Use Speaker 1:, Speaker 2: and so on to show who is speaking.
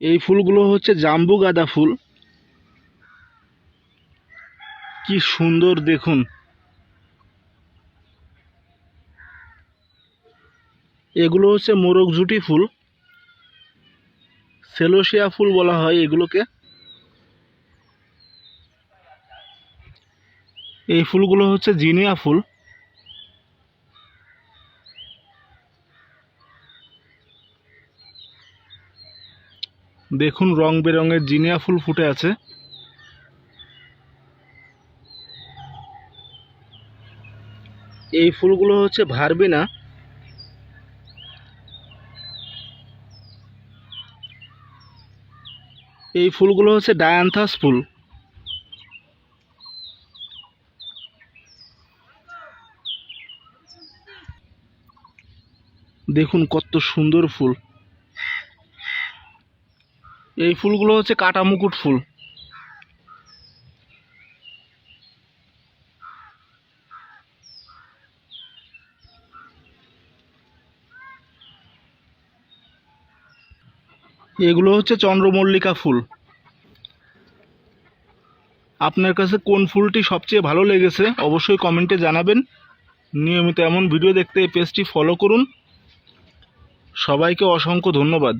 Speaker 1: এই ফুলগুলো হচ্ছে জাম্বু গাঁদা ফুল। কি সুন্দর দেখুন। এগুলো হচ্ছে মোরগঝুটি ফুল। সেলোসিয়া ফুল বলা হয় এগুলোকে। এই ফুলগুলো হচ্ছে জিনিয়া ফুল। দেখুন রং বেরঙের জিনিয়া ফুল ফুটে আছে। এই ফুলগুলো হচ্ছে ভারবিনা। এই ফুলগুলো হচ্ছে ডায়ান্থাস ফুল। দেখুন কত সুন্দর ফুল। এই ফুলগুলো হচ্ছে কাটা মুকুট ফুল। এগুলো হচ্ছে চন্দ্রমল্লিকা ফুল। আপনার কাছে কোন ফুলটি সবচেয়ে ভালো লেগেছে অবশ্যই কমেন্টে জানাবেন। নিয়মিত এমন ভিডিও দেখতে এই পেজটি ফলো করুন। সবাইকে অসংখ্য ধন্যবাদ।